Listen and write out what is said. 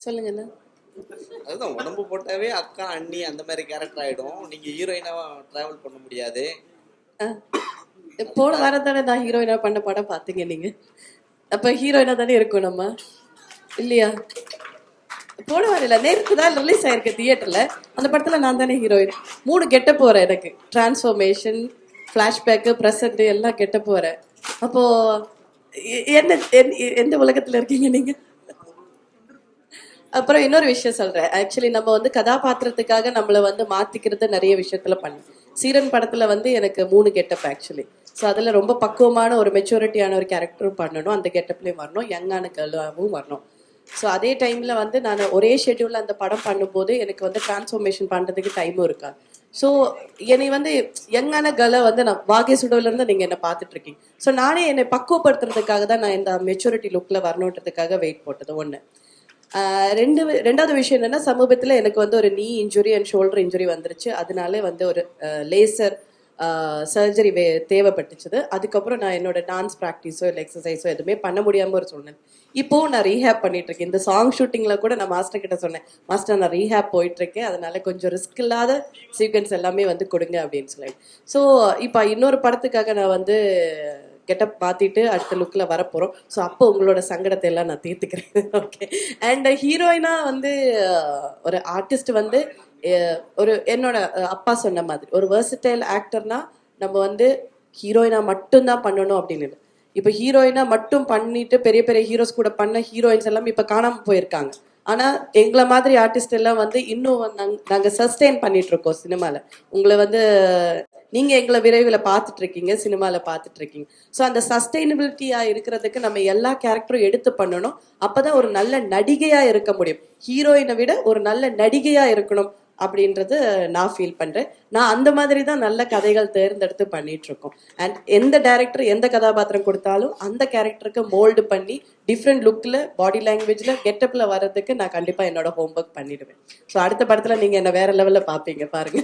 சொல்லுங்கண்ணா. அதுதான் உடம்பு போட்டாவே அக்கா அண்ணி அந்த மாதிரி கேரக்டர் ஆயிடும். நீங்க ஹீரோயினாவா டிராவல் பண்ண முடியாது. போன வாரம் தானே நான் ஹீரோயினா பண்ண படம் பார்த்தீங்க நீங்க. அப்ப ஹீரோயினா தானே இருக்கும் நம்ம. இல்லையா? போன வாரம் இல்ல நேற்று தான் ரிலீஸ் ஆயிருக்கு தியேட்டர்ல அந்த படத்துல நான் தானே ஹீரோயின் மூணு கெட்ட போறேன் எனக்கு. டிரான்ஸ்ஃபர்மேஷன் ஃபிளாஷ்பேக்கு ப்ரெசன்ட் எல்லாம் கெட்ட போறேன் அப்போ என்ன என்- எந்த உலகத்துல இருக்கீங்க நீங்க? அப்புறம் இன்னொரு விஷயம் சொல்றேன். ஆக்சுவலி நம்ம வந்து கதாபாத்திரத்துக்காக நம்மளை வந்து மாத்திக்கிறது நிறைய விஷயத்துல பண்ணி. சீரன் படத்துல வந்து எனக்கு மூணு கெட்டப் ஆக்சுவலி ஸோ அதில் ரொம்ப பக்குவமான ஒரு மெச்சூரிட்டியான ஒரு கேரக்டரும் பண்ணணும். அந்த கெட்டப்லேயும் வரணும். யங்கான கேர்ளாகவும் வரணும். ஸோ அதே டைமில் வந்து நான் ஒரே ஷெட்யூலில் அந்த படம் பண்ணும்போது எனக்கு வந்து டிரான்ஸ்ஃபர்மேஷன் பண்ணுறதுக்கு டைமும் இருக்கா ஸோ என்னை வந்து யங்கான கலை வந்து நான் வாகை சுடவுலேருந்து நீங்கள் என்னை பார்த்துட்ருக்கீங்க. ஸோ நானே என்னை பக்குவப்படுத்துறதுக்காக தான் நான் இந்த மெச்சூரிட்டி லுக்கில் வரணுன்றதுக்காக வெயிட் போட்டது. ஒன்று ரெண்டு ரெண்டாவது விஷயம் என்னன்னா சமீபத்தில் எனக்கு வந்து ஒரு நீ இன்ஜுரி அண்ட் ஷோல்டர் இன்ஜுரி வந்துருச்சு. அதனால வந்து ஒரு லேசர் சர்ஜரி வே தேவைப்பட்டுச்சுது. அதுக்கப்புறம் நான் என்னோட டான்ஸ் ப்ராக்டிஸோ இல்லை எக்ஸசைஸோ எதுவுமே பண்ண முடியாமல் ஒரு சூழ்நிலை. இப்போ நான் ரீஹேப் பண்ணிட்டு இருக்கேன் இந்த சாங் ஷூட்டிங்கில் கூட நான் மாஸ்டர் கிட்ட சொன்னேன் மாஸ்டர் நான் ரீஹேப் போயிட்டு இருக்கேன் அதனால கொஞ்சம் ரிஸ்க் இல்லாத சீக்வன்ஸ் எல்லாமே வந்து கொடுங்க அப்படின்னு சொல்லி ஸோ இப்போ இன்னொரு படத்துக்காக நான் வந்து கெட்டப் மாத்திட்டு அடுத்த லுக்கில் வரப்போறோம். ஸோ அப்போ உங்களோட சங்கடத்தை எல்லாம் நான் தீர்த்துக்கிறேன். ஓகே அண்ட் ஹீரோயினா வந்து ஒரு ஆர்டிஸ்ட் வந்து ஒரு என்னோட அப்பா சொன்ன மாதிரி ஒரு வேர்சிட்டைல் ஆக்டர்னா நம்ம வந்து ஹீரோயினா மட்டும்தான் பண்ணணும் அப்படின்னு இல்லை. இப்போ ஹீரோயினா மட்டும் பண்ணிட்டு பெரிய பெரிய ஹீரோஸ் கூட பண்ண ஹீரோயின்ஸ் எல்லாம் இப்போ காணாம போயிருக்காங்க. ஆனா எங்களை மாதிரி ஆர்டிஸ்ட் எல்லாம் வந்து இன்னும் நாங்க- நாங்க சஸ்டெயின் பண்ணிட்டு இருக்கோம் சினிமால உங்களை வந்து நீங்க எங்களை விரைவில் பார்த்துட்டு இருக்கீங்க சினிமால பார்த்துட்டு இருக்கீங்க ஸோ அந்த சஸ்டைனபிலிட்டியா இருக்கிறதுக்கு நம்ம எல்லா கேரக்டரும் எடுத்து பண்ணணும். அப்பதான் ஒரு நல்ல நடிகையா இருக்க முடியும். ஹீரோயினை விட ஒரு நல்ல நடிகையா இருக்கணும் அப்படின்றது நான் ஃபீல் பண்றேன். நான் அந்த மாதிரி தான் நல்ல கதைகள் தேர்ந்தெடுத்து பண்ணிட்டு இருக்கோம் அண்ட் எந்த டேரக்டர் எந்த கதாபாத்திரம் கொடுத்தாலும் அந்த கேரக்டருக்கு மோல்டு பண்ணி டிஃப்ரெண்ட் லுக்ல பாடி லாங்குவேஜ்ல கெட்டப்ல வர்றதுக்கு நான் கண்டிப்பா என்னோட ஹோம்ஒர்க் பண்ணிடுவேன். ஸோ அடுத்த படத்துல நீங்க என்ன வேற லெவல்ல பாப்பீங்க பாருங்க.